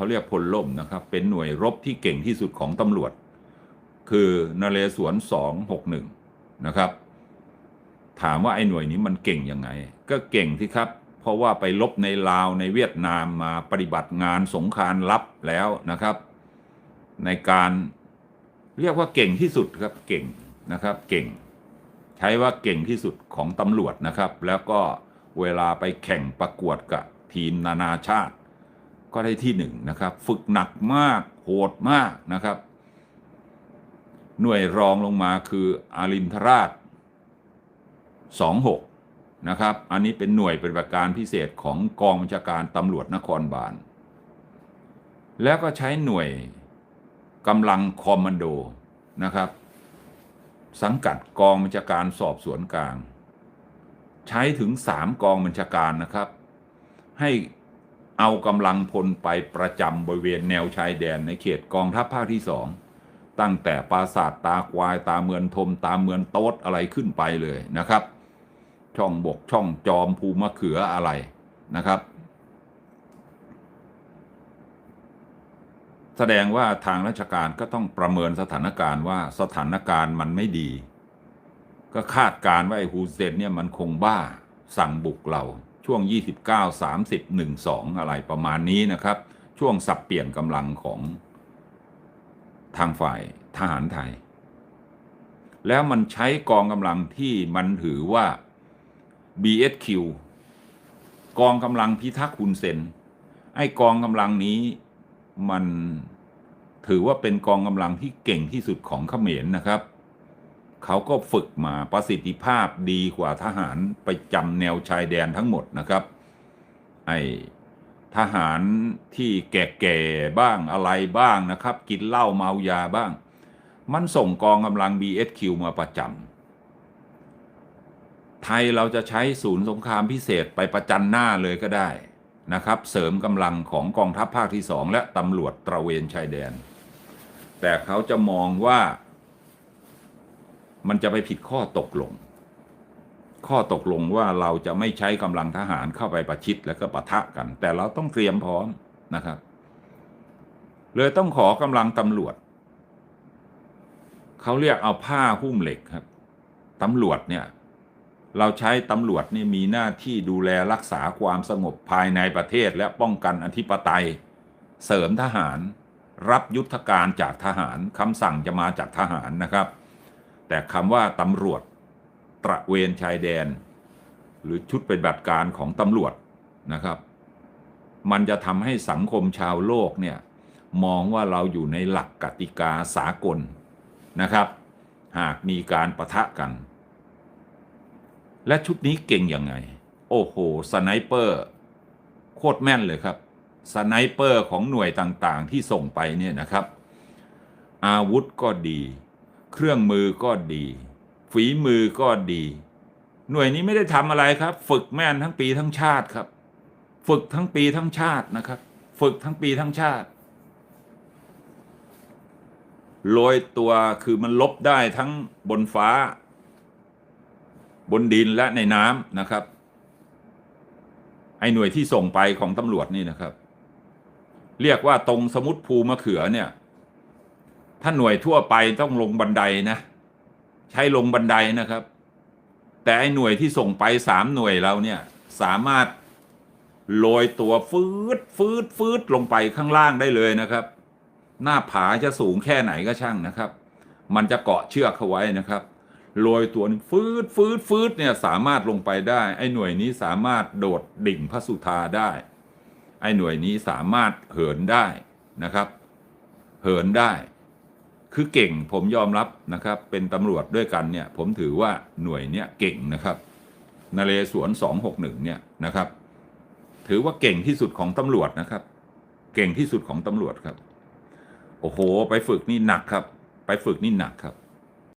เขาเรียกพลล่มนะครับ เป็นหน่วยรบที่เก่งที่สุดของตำรวจ คือนเรศวร261 นะครับ ถามว่าไอ้หน่วยนี้มันเก่งยังไง ก็เก่งที่ครับ เพราะว่าไปลบในลาวในเวียดนามมาปฏิบัติงานสงครามลับแล้วนะครับ ในการเรียกว่าเก่งที่สุดครับเก่งนะครับ เก่ง ใช้ว่าเก่งที่สุดของตำรวจนะครับ แล้วก็เวลาไปแข่งประกวดกับทีมนานาชาติ ก็ได้ที่หนึ่งนะครับ ฝึกหนักมากโหดมากนะครับ หน่วยรองลงมาคืออารินทราช 26 นะครับ อันนี้เป็นหน่วยปฏิบัติการพิเศษของกองบัญชาการตำรวจนครบาล แล้วก็ใช้หน่วยกำลังคอมมานโดนะครับ สังกัดกองบัญชาการสอบสวนกลาง ใช้ถึงสามกองบัญชาการนะครับ ให้ เอากำลังพลไปประจำบริเวณแนวชายแดนในเขตกองทัพภาคที่สองตั้งแต่ปราสาทตาควายตาเมือนทมตาเมือนโต๊ดอะไรขึ้นไปเลยนะครับ ช่องบกช่องจอมภูมะเขืออะไรนะครับ แสดงว่าทางราชการก็ต้องประเมินสถานการณ์ว่าสถานการณ์มันไม่ดี ก็คาดการณ์ว่าไอ้ฮูเซนเนี่ยมันคงบ้าสั่งบุกเรา ช่วง 29 30 12 อะไรประมาณนี้นะครับ ช่วงสับเปลี่ยนกำลังของทางฝ่ายทหารไทย แล้วมันใช้กองกำลังที่มันถือว่า BSQ กองกำลังพิทักษ์ฮุนเซนไอ้กองกำลังนี้มันถือว่าเป็นกองกำลังที่เก่งที่สุดของเขมรนะครับ เขาก็ฝึกมาประสิทธิภาพดีกว่าทหารไปจำแนวชายแดนทั้งหมดนะครับไอ้ทหารที่แก่ๆบ้างอะไรบ้างนะครับ กินเหล้าเมายาบ้าง มันส่งกองกำลัง BSQ มาประจำไทยเราจะใช้ศูนย์สงครามพิเศษไปประจันหน้าเลยก็ได้นะครับ เสริมกำลังของกองทัพภาคที่สองและตำรวจตระเวนชายแดน แต่เขาจะมองว่า มันจะไปผิดข้อตกลง ข้อตกลงว่าเราจะไม่ใช้กำลังทหารเข้าไปประชิดแล้วก็ปะทะกัน แต่เราต้องเตรียมพร้อมนะครับ เลยต้องขอกำลังตำรวจ เขาเรียกเอาผ้าหุ้มเหล็กครับตำรวจเนี่ย เราใช้ตำรวจนี่มีหน้าที่ดูแลรักษาความสงบภายในประเทศและป้องกันอธิปไตย เสริมทหาร รับยุทธการจากทหารคำสั่งจะมาจากทหารนะครับ แต่คำว่าตำรวจ ตระเวนชายแดน หรือชุดปฏิบัติการของตำรวจนะครับ มันจะทำให้สังคมชาวโลกเนี่ยมองว่าเราอยู่ในหลักกติกาสากลนะครับ หากมีการประทะกัน และชุดนี้เก่งยังไง โอ้โหสไนเปอร์โคตรแม่นเลยครับสไนเปอร์ของหน่วยต่างๆที่ส่งไปเนี่ยนะครับ อาวุธก็ดี เครื่องมือก็ดี ฝีมือก็ดี หน่วยนี้ไม่ได้ทำอะไรครับ ฝึกแม่นทั้งปีทั้งชาติครับ ฝึกทั้งปีทั้งชาตินะครับ ฝึกทั้งปีทั้งชาติโรยตัวคือมันลบได้ทั้งบนฟ้า บนดินและในน้ำนะครับ ไอ้หน่วยที่ส่งไปของตำรวจนี่นะครับ เรียกว่าตรงสมุดภูมะเขือเนี่ย ถ้าหน่วยทั่วไปต้องลงบันไดนะ ใช้ลงบันไดนะครับ แต่ไอ้หน่วยที่ส่งไปสามหน่วยเราเนี่ย สามารถโรยตัวฟืดฟืดฟืดลงไปข้างล่างได้เลยนะครับ หน้าผาจะสูงแค่ไหนก็ช่างนะครับ มันจะเกาะเชือกเขาไว้นะครับโรยตัวฟืดฟืดฟืดเนี่ยสามารถลงไปได้ ไอ้หน่วยนี้สามารถโดดดิ่งพระสุธาได้ ไอ้หน่วยนี้สามารถเหินได้นะครับ เหินได้ คือเก่งผมยอมรับนะครับ เป็นตำรวจด้วยกันเนี่ย ผมถือว่าหน่วยเนี้ยเก่งนะครับนเรศวร261เนี่ยนะครับ ถือว่าเก่งที่สุดของตำรวจนะครับ เก่งที่สุดของตำรวจครับ โอ้โห ไปฝึกนี่หนักครับ ไปฝึกนี่หนักครับ